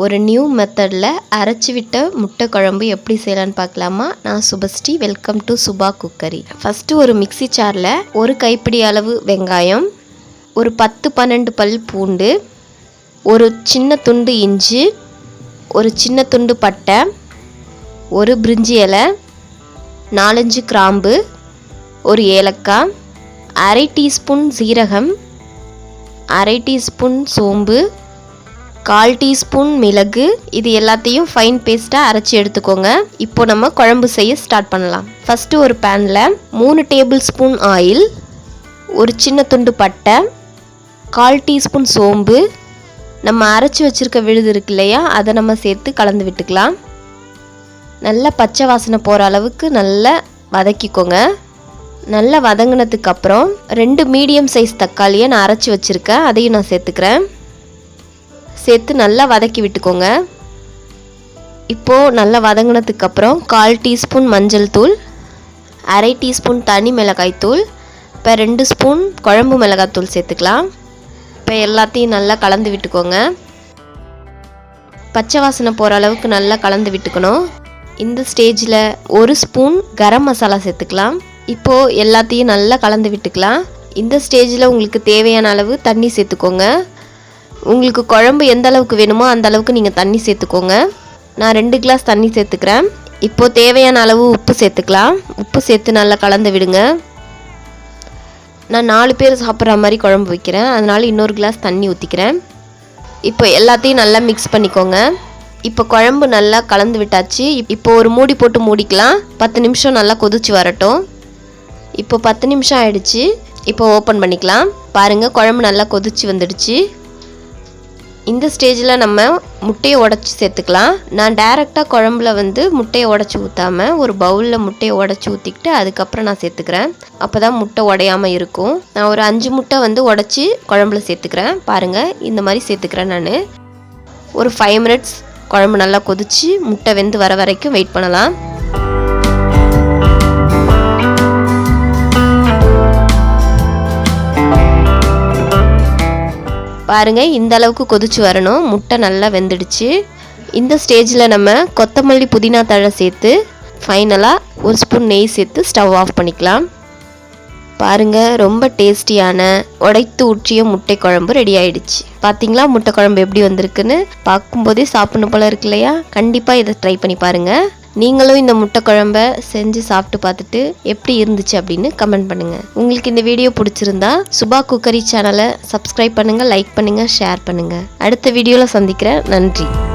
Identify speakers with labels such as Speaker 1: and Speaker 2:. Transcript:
Speaker 1: ஒரு நியூ மெத்தடில் அரைச்சி விட்ட முட்டை குழம்பு எப்படி செய்யலான்னு பார்க்கலாமா? நான் Subhashree welcome to Subha cookery first ஒரு மிக்ஸி சாரில் ஒரு கைப்பிடி அளவு வெங்காயம் ஒரு பத்து பன்னெண்டு பல் பூண்டு ஒரு சின்ன துண்டு இஞ்சி ஒரு சின்ன துண்டு பட்டை ஒரு பிரிஞ்சி இலை நாலஞ்சு கிராம்பு ஒரு ஏலக்காய் அரை டீஸ்பூன் சீரகம் அரை டீஸ்பூன் சோம்பு கால் டீஸ்பூன் மிளகு இது எல்லாத்தையும் ஃபைன் பேஸ்ட்டாக அரைச்சி எடுத்துக்கோங்க. இப்போ நம்ம குழம்பு செய்ய ஸ்டார்ட் பண்ணலாம். ஃபஸ்ட்டு ஒரு பேனில் மூணு டேபிள் ஸ்பூன் ஆயில் ஒரு சின்ன துண்டு பட்டை கால் டீஸ்பூன் சோம்பு நம்ம அரைச்சி வச்சுருக்க விழுது இருக்கு இல்லையா அதை நம்ம சேர்த்து கலந்து விட்டுக்கலாம். நல்லா பச்சை வாசனை போகிற அளவுக்கு நல்லா வதக்கிக்கோங்க. நல்லா வதங்கினதுக்கப்புறம் ரெண்டு மீடியம் சைஸ் தக்காளியை நான் அரைச்சி வச்சுருக்கேன் அதையும் நான் சேர்த்துக்கிறேன். சேர்த்து நல்லா வதக்கி விட்டுக்கோங்க. இப்போது நல்லா வதங்கினதுக்கு அப்புறம் கால் டீஸ்பூன் மஞ்சள் தூள் அரை டீஸ்பூன் தனி மிளகாய் தூள் இப்போ ரெண்டு ஸ்பூன் குழம்பு மிளகாய் தூள் சேர்த்துக்கலாம். இப்போ எல்லாத்தையும் நல்லா கலந்து விட்டுக்கோங்க. பச்சை வாசனை போகிற அளவுக்கு நல்லா கலந்து விட்டுக்கணும். இந்த ஸ்டேஜில் ஒரு ஸ்பூன் கரம் மசாலா சேர்த்துக்கலாம். இப்போது எல்லாத்தையும் நல்லா கலந்து விட்டுக்கலாம். இந்த ஸ்டேஜில் உங்களுக்கு தேவையான அளவு தண்ணி சேர்த்துக்கோங்க. உங்களுக்கு குழம்பு எந்த அளவுக்கு வேணுமோ அந்த அளவுக்கு நீங்கள் தண்ணி சேர்த்துக்கோங்க. நான் ரெண்டு கிளாஸ் தண்ணி சேர்த்துக்கிறேன். இப்போது தேவையான அளவு உப்பு சேர்த்துக்கலாம். உப்பு சேர்த்து நல்லா கலந்து விடுங்க. நான் நாலு பேர் சாப்பிட்ற மாதிரி குழம்பு வைக்கிறேன். அதனால் இன்னொரு கிளாஸ் தண்ணி ஊற்றிக்கிறேன் இப்போ எல்லாத்தையும் நல்லா மிக்ஸ் பண்ணிக்கோங்க. இப்போ குழம்பு நல்லா கலந்து விட்டாச்சு. இப்போ ஒரு மூடி போட்டு மூடிக்கலாம். பத்து நிமிஷம் நல்லா கொதிச்சு வரட்டும். இப்போ பத்து நிமிஷம் ஆயிடுச்சு. இப்போ ஓப்பன் பண்ணிக்கலாம். பாருங்கள் குழம்பு நல்லா கொதிச்சு வந்துடுச்சு. இந்த ஸ்டேஜில் நம்ம முட்டையை உடச்சி சேர்த்துக்கலாம். நான் டைரெக்டாக குழம்புல வந்து முட்டையை உடச்சி ஊற்றாமல் ஒரு பவுலில் முட்டையை உடச்சி ஊற்றிக்கிட்டு அதுக்கப்புறம் நான் சேர்த்துக்கிறேன். அப்போ தான் முட்டை உடையாமல் இருக்கும். நான் ஒரு அஞ்சு முட்டை வந்து உடச்சி குழம்புல சேர்த்துக்கிறேன். பாருங்கள் இந்த மாதிரி சேர்த்துக்கிறேன் நான். ஒரு ஃபைவ் மினிட்ஸ் குழம்பு நல்லா கொதிச்சு முட்டை வெந்து வர வரைக்கும் வெயிட் பண்ணலாம். பாருங்கள் இந்த அளவுக்கு கொதிச்சு வரணும். முட்டை நல்லா வெந்துடுச்சு. இந்த ஸ்டேஜில் நம்ம கொத்தமல்லி புதினா தழை சேர்த்து ஃபைனலாக ஒரு ஸ்பூன் நெய் சேர்த்து ஸ்டவ் ஆஃப் பண்ணிக்கலாம். பாருங்கள் ரொம்ப டேஸ்டியான உடைத்து ஊற்றிய முட்டை குழம்பு ரெடி ஆயிடுச்சு. பார்த்தீங்களா முட்டை குழம்பு எப்படி வந்திருக்குன்னு? பார்க்கும்போதே சாப்பிடணும் போல இருக்கு இல்லையா? கண்டிப்பாக இதை ட்ரை பண்ணி பாருங்கள் நீங்களும் இந்த முட்டை குழம்ப செஞ்சு சாப்பிட்டு பார்த்துட்டு எப்படி இருந்துச்சு அப்படின்னு கமெண்ட் பண்ணுங்கள் உங்களுக்கு இந்த வீடியோ பிடிச்சிருந்தா சுபா குக்கரி சேனலை சப்ஸ்கிரைப் பண்ணுங்கள் லைக் பண்ணுங்கள் ஷேர் பண்ணுங்கள் அடுத்த வீடியோவில் சந்திக்கிறேன். நன்றி.